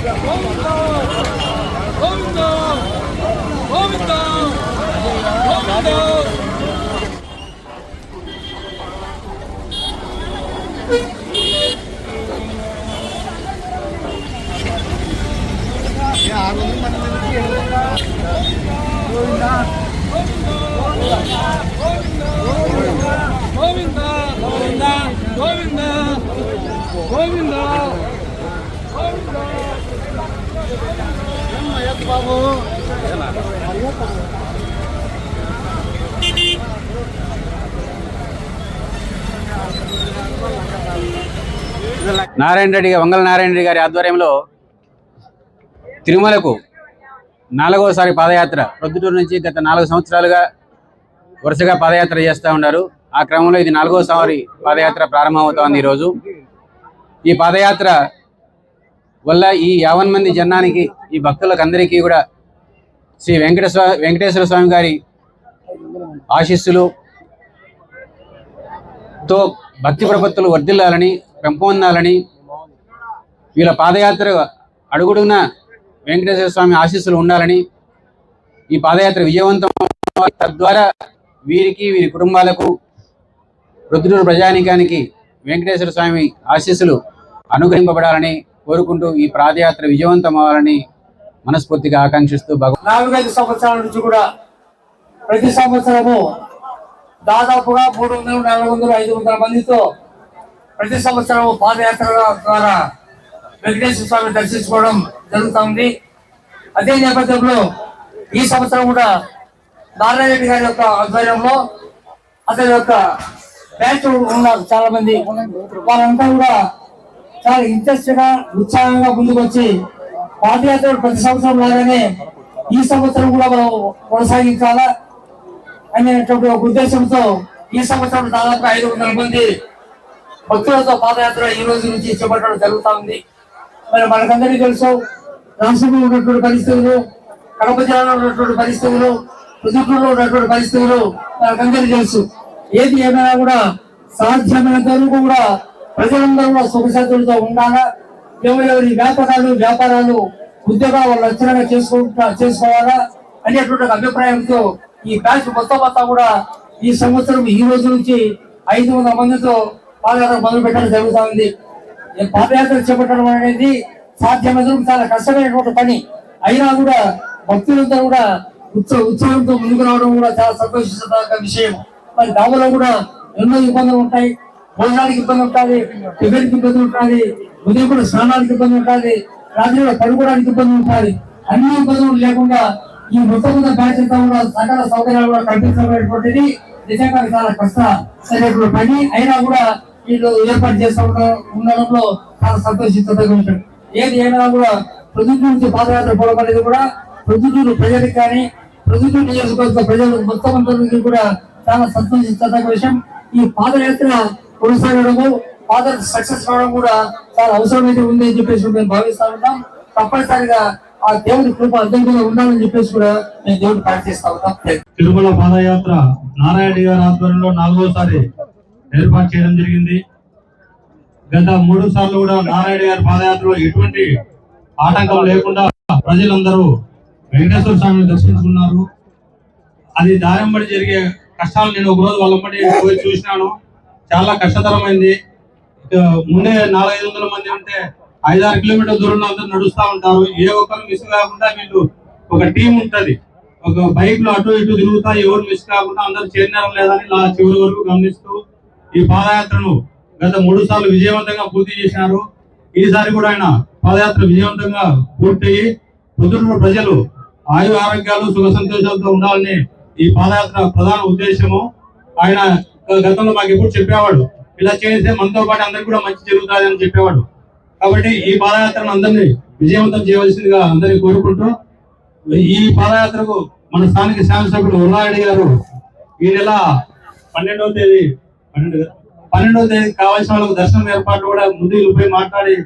고맙습니다. 고맙습니다. 고맙습니다. బాబు నారాయణ రెడ్డి వంగల నారాయణ రెడ్డి గారి ఆధ్వర్యంలో తిరుమలకు నాలుగవసారి పాదయాత్ర ప్రొద్దుటూరు నుంచి గత నాలుగు సంవత్సరాలుగా వరుసగా పాదయాత్ర చేస్తూ ఉన్నారు. ఆ క్రమంలో ఇది నాలుగోసారి పాదయాత్ర ప్రారంభమవుతోంది ఈరోజు. ఈ పాదయాత్ర వల్ల ఈ యావన్ మంది జనానికి ఈ భక్తులకు అందరికీ కూడా శ్రీ వెంకటేశ్వర వెంకటేశ్వర స్వామి గారి ఆశీస్సులు తో భక్తి ప్రపత్తులు వర్ధిల్లాలని పెంపొందాలని వీళ్ళ పాదయాత్ర అడుగుడున వెంకటేశ్వర స్వామి ఆశీస్సులు ఉండాలని ఈ పాదయాత్ర విజయవంతం తద్వారా వీరికి వీరి కుటుంబాలకు రుద్రుడు ప్రజానికానికి వెంకటేశ్వర స్వామి ఆశీస్సులు అనుగ్రహింపబడాలని కోరుకుంటూ ఈ పాదయాత్ర విజయవంతం అవ్వాలని మనస్ఫూర్తిగా ఆకాంక్షిస్తూ నాలుగైదు సంవత్సరాల నుంచి కూడా ప్రతి సంవత్సరము దాదాపుగా మూడు వందలు నాలుగు వందలు ఐదు వందల మందితో ప్రతి సంవత్సరం పాదయాత్ర ద్వారా వెంకటేశ్వర స్వామి దర్శించుకోవడం జరుగుతుంది అదే నేపథ్యంలో ఈ సంవత్సరం కూడా నారాయణ గారి యొక్క ఆధ్వర్యంలో అతని యొక్క బ్యాచ్ ఉన్నారు చాలా మంది వాళ్ళంతా కూడా చాలా ఇంట్రెస్ట్గా ఉత్సాహంగా ముందుకొచ్చి పాదయాత్ర ప్రతి సంవత్సరం లాగానే ఈ సంవత్సరం కూడా మనం కొనసాగించాలా అనేటువంటి ఒక ఉద్దేశంతో ఈ సంవత్సరం దాదాపు ఐదు వందల మంది భక్తులతో పాదయాత్ర ఈ రోజు నుంచి చేపట్టడం జరుగుతూ ఉంది. మరి మనకందరికీ తెలుసు రాష్ట్రంలో ఉన్నటువంటి పరిస్థితులు కడప జిల్లాలో ఉన్నటువంటి పరిస్థితులు రుజుకుల్లో ఉన్నటువంటి పరిస్థితులు మనకందరికీ తెలుసు. ఏది ఏమైనా కూడా సాధ్యమైనంత వరకు కూడా ప్రజలందరూ సుఖశాంతులతో ఉండాలా? ఎవరెవరి వ్యాపారాలు వ్యాపారాలు ఉద్యోగాలు వాళ్ళు లక్షణంగా చేసుకుంటా చేసుకోవాలా అనేటువంటి అభిప్రాయంతో ఈ బ్యాచ్ మొత్తం అంతా కూడా ఈ సంవత్సరం ఈ రోజు నుంచి ఐదు వందల మందితో పాదయాత్ర మొదలు పెట్టడం జరుగుతూ ఉంది ఈ పాదయాత్ర చేపట్టడం అనేది సాధ్యమైన చాలా కష్టమైనటువంటి పని. అయినా కూడా భక్తులంతా కూడా ఉత్సవ ఉత్సవంతో ముందుకు రావడం కూడా చాలా సంతోషించదగ్గ విషయం. మరి దానిలో కూడా ఎన్నో ఇబ్బందులు ఉంటాయి. భోజనానికి ఇబ్బంది ఉంటుంది టిఫిన్కి ఇబ్బంది ఉంటుంది ఉదయం కూడా స్నానానికి ఇబ్బంది ఉంటుంది రాత్రి కూడా పడుకోవడానికి ఇబ్బంది ఉంటుంది. అన్ని ఇబ్బందులు లేకుండా ఈ మొత్తం మీద బ్యాచ్ కూడా సకల సౌకర్యాలు కూడా కల్పించబడేటువంటిది నిజంగా చాలా కష్టమైనటువంటి పని. అయినా కూడా వీళ్ళు ఏర్పాటు చేస్తూ ఉండడంలో చాలా సంతోషించదగ్గ విషయం ఏది ఏమైనా కూడా ప్రొద్దుటూరు నుంచి పాదయాత్ర పోవడం కూడా ప్రొద్దుటూరు ప్రజలకు కానీ ప్రొద్దుటూరు నియోజకవర్గ ప్రజలు మొత్తం అందరికీ కూడా చాలా సంతోషించదగ్గ విషయం. ఈ పాదయాత్ర కొనసాగడము ఫాదర్ సక్సెస్ కావడం కూడా చాలా అవసరమైతే ఉంది అని చెప్పేసి మేము భావిస్తా ఉంటాం తప్పనిసరిగా ఆ దేవుడి కృప అద్భుతంగా ఉండాలని చెప్పేసి కూడా మేము దేవుడు ప్రార్థిస్తా ఉంటాం తిరుమల పాదయాత్ర నారాయణ గారి ఆధ్వర్యంలో నాలుగోసారి ఏర్పాటు చేయడం జరిగింది. గత మూడు సార్లు కూడా నారాయణ గారి పాదయాత్రలో ఎటువంటి ఆటంకం లేకుండా ప్రజలందరూ వెంకటేశ్వర స్వామిని దర్శించుకున్నారు. అది దారంబడి జరిగే కష్టాలు నేను ఒక రోజు పోయి చూసినాను. చాలా కష్టతరమైంది. ముందే నాలుగైదు వందల మంది ఉంటే ఐదారు కిలోమీటర్ల దూరంలో అందరూ నడుస్తూ ఉంటారు. ఏ ఒక్కరు మిస్ కాకుండా వీళ్ళు ఒక టీం ఉంటుంది. ఒక బైక్లో అటు ఇటు తిరుగుతా ఎవరు మిస్ కాకుండా అందరు చేరినారా లేదని ఇలా చివరి వరకు గమనిస్తూ ఈ పాదయాత్రను గత మూడు సార్లు విజయవంతంగా పూర్తి చేసినారు ఈసారి కూడా ఆయన పాదయాత్ర విజయవంతంగా పూర్తయి పొద్దున్న ప్రజలు ఆయు ఆరోగ్యాలు సుఖ సంతోషాలతో ఉండాలని ఈ పాదయాత్ర ప్రధాన ఉద్దేశము. ఆయన గతంలో మాకు ఎప్పుడు చెప్పేవాడు ఇలా చేస్తే మనతో పాటు అందరికి కూడా మంచి జరుగుతుంది అని చెప్పేవాడు కాబట్టి ఈ పాదయాత్రను అందరినీ విజయవంతం చేయవలసిందిగా అందరినీ కోరుకుంటూ ఈ పాదయాత్రకు మన స్థానిక శాసనసభ్యుడు ఉల్లారెడ్డి గారు ఈ నెల పన్నెండవ తేదీ పన్నెండు పన్నెండవ తేదీ కావాల్సిన వాళ్ళకు దర్శనం ఏర్పాట్లు కూడా ముందు పోయి మాట్లాడి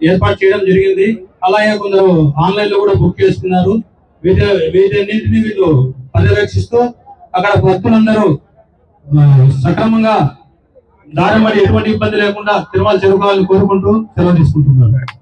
ఏర్పాటు చేయడం జరిగింది. అలాగే కొందరు ఆన్లైన్లో కూడా బుక్ చేసుకున్నారు. వీటి వీటన్నింటినీ వీళ్ళు పర్యవేక్షిస్తూ అక్కడ భక్తులందరూ సక్రమంగా దారి మరి ఎటువంటి ఇబ్బంది లేకుండా తిరుమల చేరుకోవాలని కోరుకుంటూ సెలవు తీసుకుంటున్నారు